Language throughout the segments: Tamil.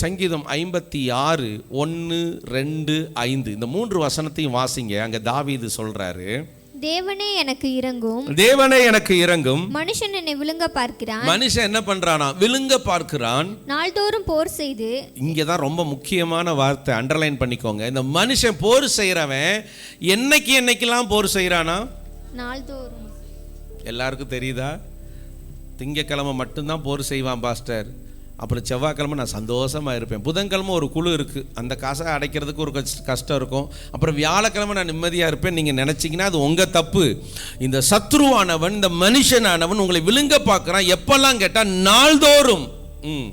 சங்கீதம் ஐம்பத்தி ஆறு ஒன்று ரெண்டு ஐந்து. இந்த மூன்று வசனத்தையும் வாசிங்க. அங்கே தாவீது சொல்றாரு தேவனே எனக்கு இறங்கும் தேவனே எனக்கு இறங்கும் மனுஷன் என்னை விழுங்க பார்க்கிறான். மனுஷன் என்ன பண்றானா விழுங்க பார்க்கிறான். நாள்தோறும் போர் செய்து. இங்கே தான் ரொம்ப முக்கியமான வார்த்தை அண்டர்லைன் பண்ணிக்கோங்க. இந்த மனுஷன் போர் செய்கிறவன் என்னைக்கு என்னைக்கெல்லாம் போர் செய்கிறானா நாள்தோறும். எல்லாருக்கும் தெரியுதா? திங்கக்கிழமை மட்டும்தான் போர் செய்வான் பாஸ்டர். அப்புறம் செவ்வாய்க்கிழமை நான் சந்தோஷமாக இருப்பேன். புதன்கிழமை ஒரு குழு இருக்குது அந்த காசை அடைக்கிறதுக்கு ஒரு கஷ்ட- கஷ்டம் இருக்கும். அப்புறம் வியாழக்கிழமை நான் நிம்மதியாக இருப்பேன். நீங்கள் நினச்சிங்கன்னா அது உங்கள் தப்பு. இந்த சத்ருவானவன் இந்த மனுஷனானவன் உங்களை விழுங்க பார்க்குறான். எப்பெல்லாம் கேட்டால் நாள்தோறும். ம்.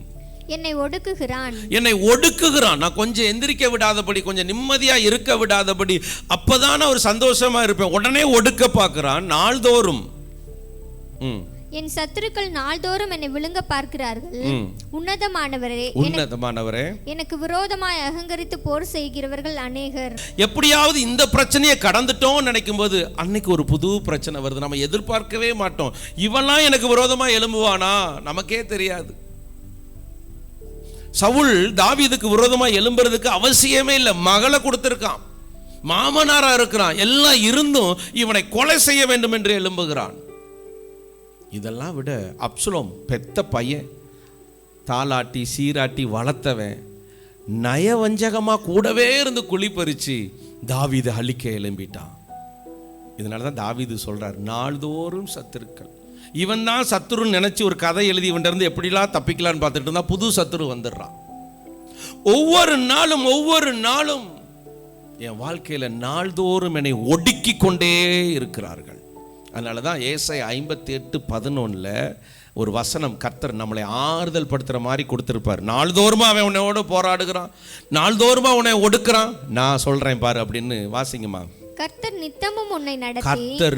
என்னை ஒடுக்குகிறான். என்னை ஒடுக்குகிறான். நான் கொஞ்சம் எந்திரிக்க விடாதபடி கொஞ்சம் நிம்மதியா இருக்க விடாதபடி அப்பதான் ஒரு சந்தோஷமா இருப்பேன். உடனே ஒடுக்க பார்க்கிறான். நாள்தோறும். ம், என் சத்துருக்கள் நாள்தோறும் என்னை விழுங்க பார்க்கிறார்கள். உன்னதமானவரே உன்னதமானவரே. எனக்கு விரோதமாய் அகங்கரித்து போர் செய்கிறவர்கள் அநேகர். எப்படியாவது இந்த பிரச்சனையை கடந்துட்டோம்னு நினைக்கும் போது அன்னைக்கு ஒரு புது பிரச்சனை வருது. நம்ம எதிர்பார்க்கவே மாட்டோம். இவன்லாம் எனக்கு விரோதமா எழும்புவானா? நமக்கே தெரியாது. சவுல் தாவீதுக்கு விரோதமா எழும்புறதுக்கு அவசியமே இல்லை. மகளை கொடுத்திருக்கான். மாமனாரா இருக்கிறான். எல்லாம் இருந்தும் இவனை கொலை செய்ய வேண்டும் என்று எழும்புகிறான். இதெல்லாம் விட அப்சுலோம் பெத்த பையன் தாளாட்டி சீராட்டி வளர்த்தவன் நயவஞ்சகமாக கூடவே இருந்து குழி பறிச்சு அழிக்க எழும்பிட்டான். இதனால தான் தாவீது சொல்கிறார் நாள்தோறும் சத்துருக்கள். இவன் தான் சத்துருன்னு நினச்சி ஒரு கதை எழுதி இவன்ட்ட எப்படிலாம் தப்பிக்கலான்னு பார்த்துட்டு இருந்தா புது சத்துரு வந்துடுறான். ஒவ்வொரு நாளும் ஒவ்வொரு நாளும் என் வாழ்க்கையில நாள்தோறும் என்னை ஒடுக்கி கொண்டே இருக்கிறார்கள். அதனால தான் ஏசை ஐம்பத்தி எட்டு பதினொன்றில் ஒரு வசனம் கர்த்தர் நம்மளை ஆறுதல் படுத்துகிற மாதிரி கொடுத்துருப்பார். நாள்தோறுமா அவன் உன்னையோட போராடுகிறான். நாள்தோறுமா உன்னை ஒடுக்குறான். நான் சொல்கிறேன் பாரு அப்படின்னு வாசிங்கம்மா. கர்த்தர் நித்தமும் உன்னை கர்த்தர்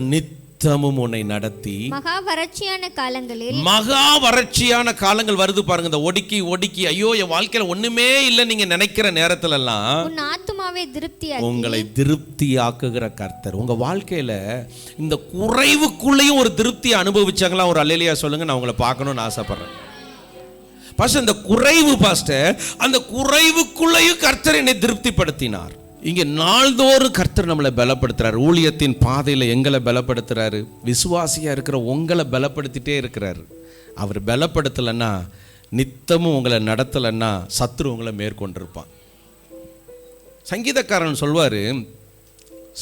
நித்தமும் உன்னை நடத்தி. மகா வறட்சியான காலங்களில் மகா வறட்சியான காலங்கள் வருது பாருங்க இந்த ஒடுக்கி ஒடுக்கி. ஐயோ என் வாழ்க்கையில ஒண்ணுமே இல்லை நீங்க நினைக்கிற நேரத்துல எல்லாம் உன் ஆத்துமாவை திருப்தியாக்கி உங்களை திருப்தியாக்குகிற கர்த்தர். உங்க வாழ்க்கையில இந்த குறைவுக்குள்ளேயும் ஒரு திருப்தி அனுபவிச்சாங்களா? ஒரு அல்லையா சொல்லுங்க நான் உங்களை பார்க்கணும்னு ஆசைப்படுறேன். பாஸ்டர் இந்த குறைவு பாஸ்டர் அந்த குறைவுக்குள்ளேயும் கர்த்தர் என்னை திருப்திப்படுத்தினார். இங்கே நாள்தோறும் கர்த்தர் நம்மளை பலப்படுத்துறாரு. ஊழியத்தின் பாதையில் எங்களை பலப்படுத்துகிறாரு விசுவாசியாக இருக்கிற உங்களை பலப்படுத்திட்டே இருக்கிறாரு. அவர் பலப்படுத்தலைன்னா நித்தமும் உங்களை நடத்தலைன்னா சத்ரு உங்களை மேற்கொண்டிருப்பான். சங்கீதக்காரன் சொல்வார்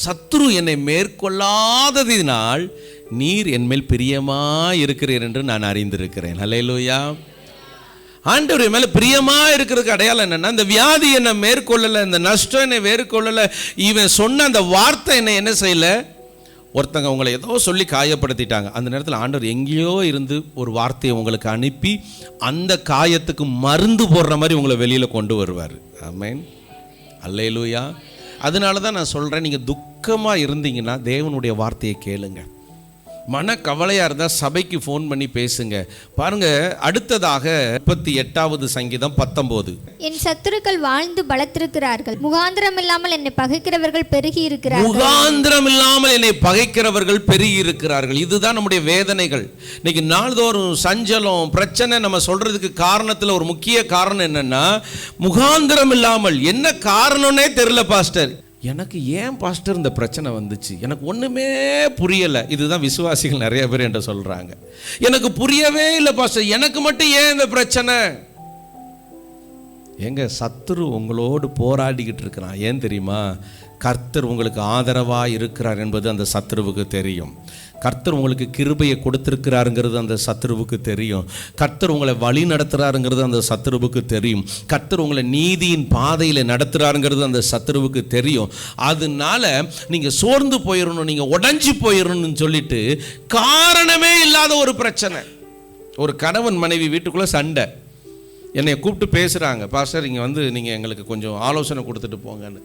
சத்ரு என்னை மேற்கொள்ளாததினால் நீர் என்மேல் பிரியமாக இருக்கிறீர் என்று நான் அறிந்திருக்கிறேன். ஹalleluya. ஆண்டவர் மேலே பிரியமாக இருக்கிறதுக்கு அடையாளம் என்னென்னா இந்த வியாதி என்னை மேற்கொள்ளலை இந்த நஷ்டம் என்னை மேற்கொள்ளலை இவன் சொன்ன அந்த வார்த்தை என்னை என்ன செய்யல? ஒருத்தங்க உங்களை ஏதோ சொல்லி காயப்படுத்திட்டாங்க. அந்த நேரத்தில் ஆண்டவர் எங்கேயோ இருந்து ஒரு வார்த்தையை உங்களுக்கு அனுப்பி அந்த காயத்துக்கு மருந்து போடுற மாதிரி உங்களை வெளியில் கொண்டு வருவார். ஆமேன் அல்லையிலூயா அதனால தான் நான் சொல்கிறேன் நீங்கள் துக்கமாக இருந்தீங்கன்னா தேவனுடைய வார்த்தையை கேளுங்கள் மன கவலையாக இருந்தால் சபைக்கு ஃபோன் பண்ணி பேசுங்க. பாருங்க அடுத்ததாக முப்பத்தி எட்டாவது சங்கீதம் பத்தொம்போது. என் சத்துருக்கள் வாழ்ந்து பலத்திருக்கிறார்கள். முகாந்திரம் இல்லாமல் என்னை பகைக்கிறவர்கள் பெருகி இருக்கிறார்கள் முகாந்திரம் இல்லாமல் என்னை பகைக்கிறவர்கள் பெருகி இருக்கிறார்கள் இதுதான் நம்முடைய வேதனைகள். இன்னைக்கு நாள்தோறும் சஞ்சலம் பிரச்சனை நம்ம சொல்றதுக்கு காரணத்தில் ஒரு முக்கிய காரணம் என்னன்னா முகாந்திரம் இல்லாமல் என்ன காரணம்னே தெரியல பாஸ்டர். எனக்கு ஏன் பாஸ்டர் இந்த பிரச்சனை வந்துச்சு? எனக்கு ஒன்றுமே புரியலை. இதுதான் விசுவாசிகள் நிறைய பேர் என்று சொல்கிறாங்க எனக்கு புரியவே இல்லை பாஸ்டர் எனக்கு மட்டும் ஏன் இந்த பிரச்சனை? எங்க சத்துரு உங்களோடு போராடிக்கிட்டு இருக்கிறான். ஏன் தெரியுமா? கர்த்தர் உங்களுக்கு ஆதரவாக இருக்கிறார் என்பது அந்த சத்ருவுக்கு தெரியும். கர்த்தர் உங்களுக்கு கிருபையை கொடுத்துருக்கிறாருங்கிறது அந்த சத்ருவுக்கு தெரியும். கர்த்தர் உங்களை வழி நடத்துகிறாருங்கிறது அந்த சத்ருவுக்கு தெரியும். கர்த்தர் உங்களை நீதியின் பாதையில் நடத்துகிறாருங்கிறது அந்த சத்ருவுக்கு தெரியும். அதனால நீங்கள் சோர்ந்து போயிடணும் நீங்கள் உடஞ்சி போயிடணும்னு சொல்லிட்டு காரணமே இல்லாத ஒரு பிரச்சனை. ஒரு கணவன் மனைவி வீட்டுக்குள்ளே சண்டை. என்னை கூப்பிட்டு பேசுகிறாங்க பாஸ்டர் இங்கே வந்து நீங்கள் எங்களுக்கு கொஞ்சம் ஆலோசனை கொடுத்துட்டு போங்கன்னு.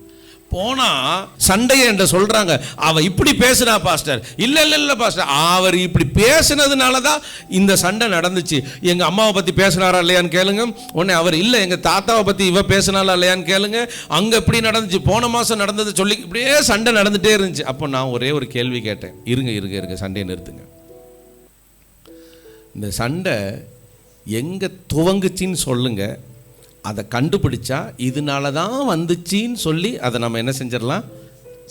போனால் சண்டையை என்ற சொல்கிறாங்க அவள் இப்படி பேசுனா பாஸ்டர். இல்லை இல்லை இல்லை பாஸ்டர். அவர் இப்படி பேசுனதுனால தான் இந்த சண்டை நடந்துச்சு. எங்கள் அம்மாவை பற்றி பேசுனாரா இல்லையான்னு கேளுங்க. உடனே அவர் இல்லை எங்கள் தாத்தாவை பற்றி இவ பேசுனாலா இல்லையான்னு கேளுங்க. அங்கே இப்படி நடந்துச்சு? போன மாதம் நடந்ததை சொல்லி இப்படியே சண்டை நடந்துகிட்டே இருந்துச்சு. அப்போ நான் ஒரே ஒரு கேள்வி கேட்டேன். இருங்க இருங்க இருங்க சண்டையை நிறுத்துங்க. இந்த சண்டை எங்கே துவங்குச்சின்னு சொல்லுங்க. அதை கண்டுபிடிச்சா இதனால தான் வந்துச்சின்னு சொல்லி அதை நம்ம என்ன செஞ்சிடலாம்?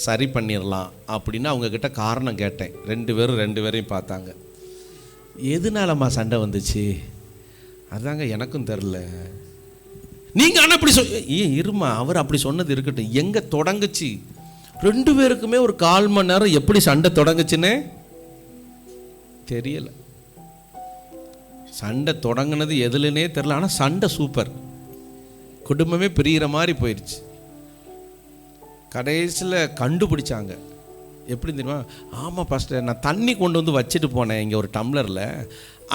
சரி பண்ணிடலாம் அப்படின்னு அவங்கக்கிட்ட காரணம் கேட்டேன். ரெண்டு பேரும் ரெண்டு பேரையும் பார்த்தாங்க. எதனாலம்மா சண்டை வந்துச்சு? அதாங்க எனக்கும் தெரில நீங்கள் ஆனால் அப்படி சொ ஏன் இருமா அவர் அப்படி சொன்னது இருக்கட்டும். எங்கே தொடங்குச்சு? ரெண்டு பேருக்குமே ஒரு கால் மணி நேரம் எப்படி சண்டை தொடங்குச்சுன்னே தெரியலை. சண்டை தொடங்குனது எதுலனே தெரில ஆனால் சண்டை சூப்பர் குடும்பமே பிரியிற மாதிரி போயிடுச்சு கடைசியில் கண்டுபிடிச்சாங்க. எப்படி தெரியுமா? ஆமாம் ஃபஸ்ட்டு நான் தண்ணி கொண்டு வந்து வச்சுட்டு போனேன் இங்கே ஒரு டம்ளரில்.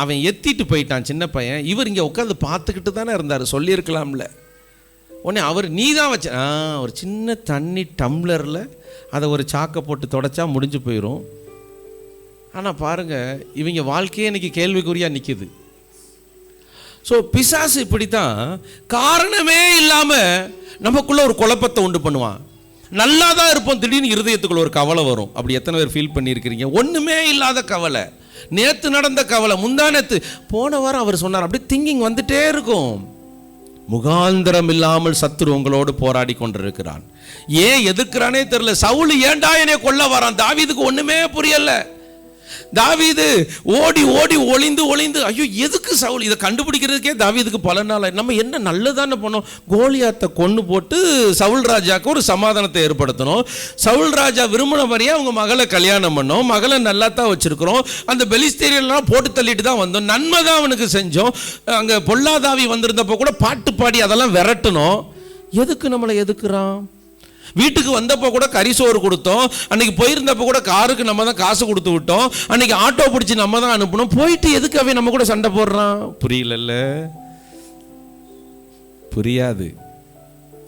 அவன் எத்திட்டு போயிட்டான் சின்ன பையன். இவர் இங்கே உட்காந்து பார்த்துக்கிட்டு தானே இருந்தார் சொல்லியிருக்கலாம்ல. உடனே அவர் நீ தான் வச்ச ஆ ஒரு சின்ன தண்ணி டம்ளரில் அதை ஒரு சாக்கை போட்டு தொடச்சா முடிஞ்சு போயிடும் ஆனால் பாருங்கள் இவங்க வாழ்க்கையே இன்றைக்கி கேள்விக்குறியாக நிற்கிது ஸோ பிசாசு இப்படி தான் காரணமே இல்லாமல் நமக்குள்ள ஒரு குழப்பத்தை உண்டு பண்ணுவான். நல்லா தான் இருப்போம் திடீர்னு இருதயத்துக்குள்ள ஒரு கவலை வரும். அப்படி எத்தனை பேர் ஃபீல் பண்ணியிருக்கிறீங்க? ஒன்றுமே இல்லாத கவலை. நேற்று நடந்த கவலை முந்தா நேற்று போன வாரம் அவர் சொன்னார் அப்படியே திங்கிங் வந்துட்டே இருக்கும். முகாந்திரம் இல்லாமல் சத்துரு உங்களோடு போராடி கொண்டிருக்கிறான். ஏன் எதிர்க்கிறானே தெரியல. சவுல் ஏன்டா என்னை கொல்ல வரான்? தாவிதுக்கு ஒன்றுமே புரியலை. தாவீது ஓடி ஓடி ஒளிந்து ஒளிந்து ஐயோ எதுக்கு சவுல்? இதை கண்டுபிடிக்கிறதுக்கே தாவீதுக்கு பல நாள் நம்ம என்ன நல்லதானே பண்ணோம்? கோலியாத்தை கொண்டு போட்டு சவுல் ராஜாவுக்கு ஒரு சமாதானத்தை ஏற்படுத்தணும். சவுல் ராஜா விரும்பின மாதிரியே அவங்க மகளை கல்யாணம் பண்ணோம். மகளை நல்லா தான் வச்சிருக்கிறோம். அந்த பெலிஸ்தீரியெல்லாம் போட்டு தள்ளிட்டு தான் வந்தோம். நன்மை தான் அவனுக்கு செஞ்சோம். அங்கே பொல்லாதாவி வந்திருந்தப்போ கூட பாட்டு பாடி அதெல்லாம் விரட்டணும். எதுக்கு நம்மளை எதுக்குறான்? வீட்டுக்கு வந்தப்போ கூட கரிசோறு கொடுத்தோம். அன்னைக்கு போயிருந்தப்போ கூட காருக்கு நம்ம தான் காசு கொடுத்து விட்டோம். அன்னைக்கு ஆட்டோ பிடிச்சி நம்ம தான் அனுப்பணும் போயிட்டு எதுக்கு அவன் நம்ம கூட சண்டை போடுறான்? புரியலல்ல. புரியாது.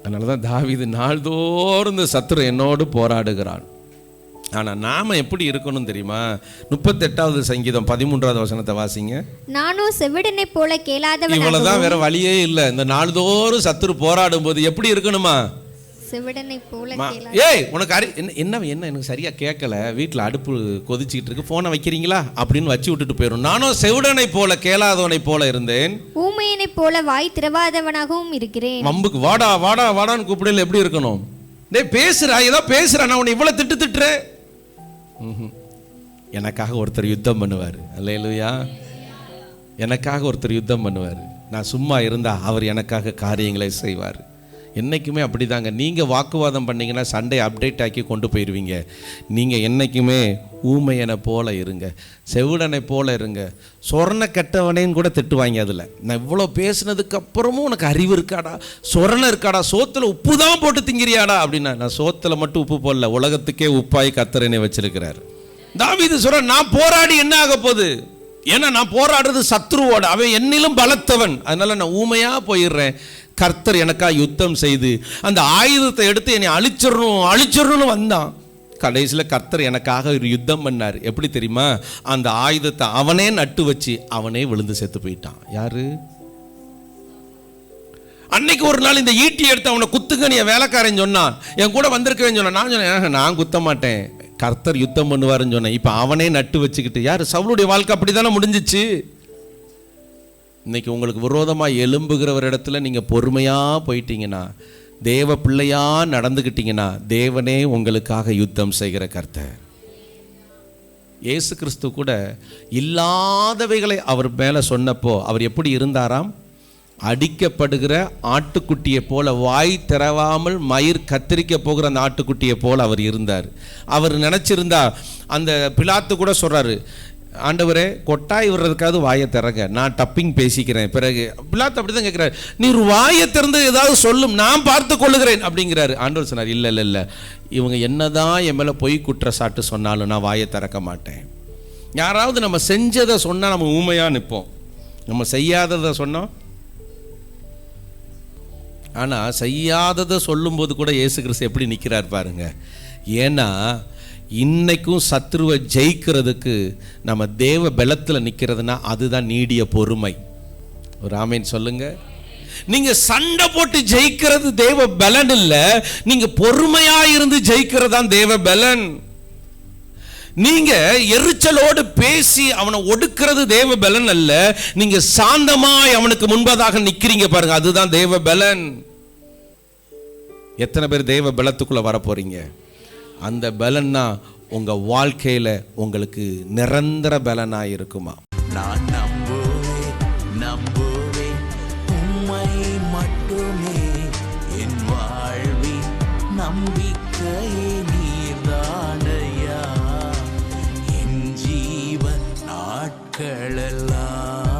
அதனால தான் தாவீது நாள்தோறும் இந்த சத்துரு என்னோடு போராடுகிறான். ஆனால் நாம் எப்படி இருக்கணும் தெரியுமா? முப்பத்தெட்டாவது சங்கீதம் பதிமூன்றாவது வசனத்தை வாசிங்க. நானும் செவிடனைப் போல கேளாதவன் இவ்வளவுதான் வேற வழியே இல்லை. இந்த நாள்தோறும் சத்துரு போராடும் போது எப்படி இருக்கணுமா? செவிடனைப் போல ஏய் உனக்கு அறி என்ன என்ன என்ன எனக்கு சரியா கேட்கல? வீட்டில் அடுப்பு கொதிச்சிக்கிட்டு இருக்கு ஃபோனை வைக்கிறீங்களா? அப்படின்னு வச்சு விட்டுட்டு போயிடும் நானும் செவிடனை போல கேளாதவனை போல இருந்தேன். ஊமையனைப் போல வாய் திறவாதவனாகவும் இருக்கிறேன். மம்புக்கு வாடா வாடா வாடான்னு கூப்பிடல எப்படி இருக்கணும்? டேய் பேசுறா ஏதோ பேசுறா நான் உன்னை இவ்வளவு திட்டு திட்டுறேன். எனக்காக ஒருத்தர் யுத்தம் பண்ணுவார். அல்லையா எனக்காக ஒருத்தர் யுத்தம் பண்ணுவார். நான் சும்மா இருந்தா அவர் எனக்காக காரியங்களை செய்வார். என்னைக்குமே அப்படிதாங்க. நீங்கள் வாக்குவாதம் பண்ணிங்கன்னா சண்டை அப்டேட் ஆக்கி கொண்டு போயிடுவீங்க நீங்கள் என்னைக்குமே ஊமையனை போல இருங்க. செவிடனை போல இருங்க. சொரண கெட்டவனேன்னு கூட திட்டுவாங்க அதில். நான் இவ்வளோ பேசுனதுக்கு அப்புறமும் உனக்கு அறிவு இருக்காடா? சொரணை இருக்காடா? சோத்தில் உப்பு தான் போட்டு திங்கிறியாடா? அப்படின்னா நான் சோத்தில் மட்டும் உப்பு போடல. உலகத்துக்கே உப்பாய் கத்தரனை வச்சிருக்கிறார். தாவீது சொரண் நான் போராடி என்ன ஆக போகுது? ஏன்னா நான் போராடுறது சத்ருவோட. அவன் என்னிலும் பலத்தவன். அதனால நான் ஊமையாக போயிடுறேன். கர்த்தர் எனக்காக யுத்தம் செய்து அந்த ஆயுதத்தை எடுத்து என்னை அழிச்சிடணும் அழிச்சிடணும்னு வந்தான். கடைசியில் கர்த்தர் எனக்காக ஒரு யுத்தம் பண்ணார். எப்படி தெரியுமா? அந்த ஆயுதத்தை அவனே நட்டு வச்சு அவனே விழுந்து செத்து போயிட்டான். யாரு? அன்னைக்கு ஒரு நாள் இந்த ஈட்டி எடுத்து அவனை குத்துங்க நீ என் வேலைக்காரன் சொன்னான். என் கூட வந்திருக்கவேன்னு சொன்னான். நான் சொன்னேன் நான் குத்த மாட்டேன். கர்த்தர் யுத்தம் பண்ணுவாருன்னு சொன்னேன். இப்போ அவனே நட்டு வச்சுக்கிட்டு யார்? சவுளுடைய வாழ்க்கை அப்படி தானே முடிஞ்சிச்சு? இன்றைக்கி உங்களுக்கு விரோதமாக எழும்புகிற ஒரு இடத்துல நீங்கள் பொறுமையாக போயிட்டீங்கன்னா தேவ பிள்ளையாக நடந்துக்கிட்டீங்கன்னா தேவனே உங்களுக்காக யுத்தம் செய்கிற கர்த்தர். இயேசு கிறிஸ்து கூட இல்லாதவைகளை அவர் மேலே சொன்னப்போ அவர் எப்படி இருந்தாராம்? அடிக்கப்படுகிற ஆட்டுக்குட்டியை போல வாய் திறவாமல் மயிர் கத்திரிக்க போகிற அந்த ஆட்டுக்குட்டியை போல் அவர் இருந்தார். அவர் நினச்சிருந்தா அந்த பிலாத்து கூட சொல்கிறாரு ஆண்டவரே கொட்டாய் விடுறதுக்காவது வாயை திறங்க. நான் டப்பிங் பேசிக்கிறேன். பிறகு பிலாத்து அப்படி தான் கேட்குறாரு நீர் வாயை திறந்து ஏதாவது சொல்லும் நான் பார்த்து கொள்ளுகிறேன் அப்படிங்கிறாரு. ஆண்டவர் சொன்னார் இல்லை இல்லை இல்லை. இவங்க என்னதான் என் மேலே பொய் குற்றச்சாட்டு சொன்னாலும் நான் வாயை திறக்க மாட்டேன். யாராவது நம்ம செஞ்சதை சொன்னால் நம்ம ஊமையாக நிற்போம். நம்ம செய்யாததை சொன்னோம் ஆனால் செய்யாததை சொல்லும்போது கூட இயேசு கிறிஸ்து எப்படி நிற்கிறார் பாருங்க. ஏன்னா இன்னைக்கும் சத்ருவை ஜெயிக்கிறதுக்கு நம்ம தேவ பலத்தில் நிற்கிறதுனா அதுதான் நீடிய பொறுமை. ராமேன் சொல்லுங்க. நீங்க சண்டை போட்டு ஜெயிக்கிறது தேவ பலன் இல்ல நீங்க பொறுமையா இருந்து ஜெயிக்கிறது தான் தேவ பலன். நீங்க எரிச்சலோடு பேசி அவனை ஒடுக்கிறது தேவ பலன் அல்ல நீங்க சாந்தமாய் அவனுக்கு முன்பதாக நிக்கிறீங்க பாருங்க அதுதான் தேவ பலன். எத்தனை பேர் தேவ பலத்துக்குள்ள வர போறீங்க அந்த பலன்னா உங்க வாழ்க்கையில உங்களுக்கு நிரந்தர பலனா இருக்குமா நான் நம்புவேன் நம்புவேன். உண்மை மட்டுமே என் வாழ்வி நம்பிக்கையே நீர்தானையா? என் ஜீவன் நாட்களெல்லாம்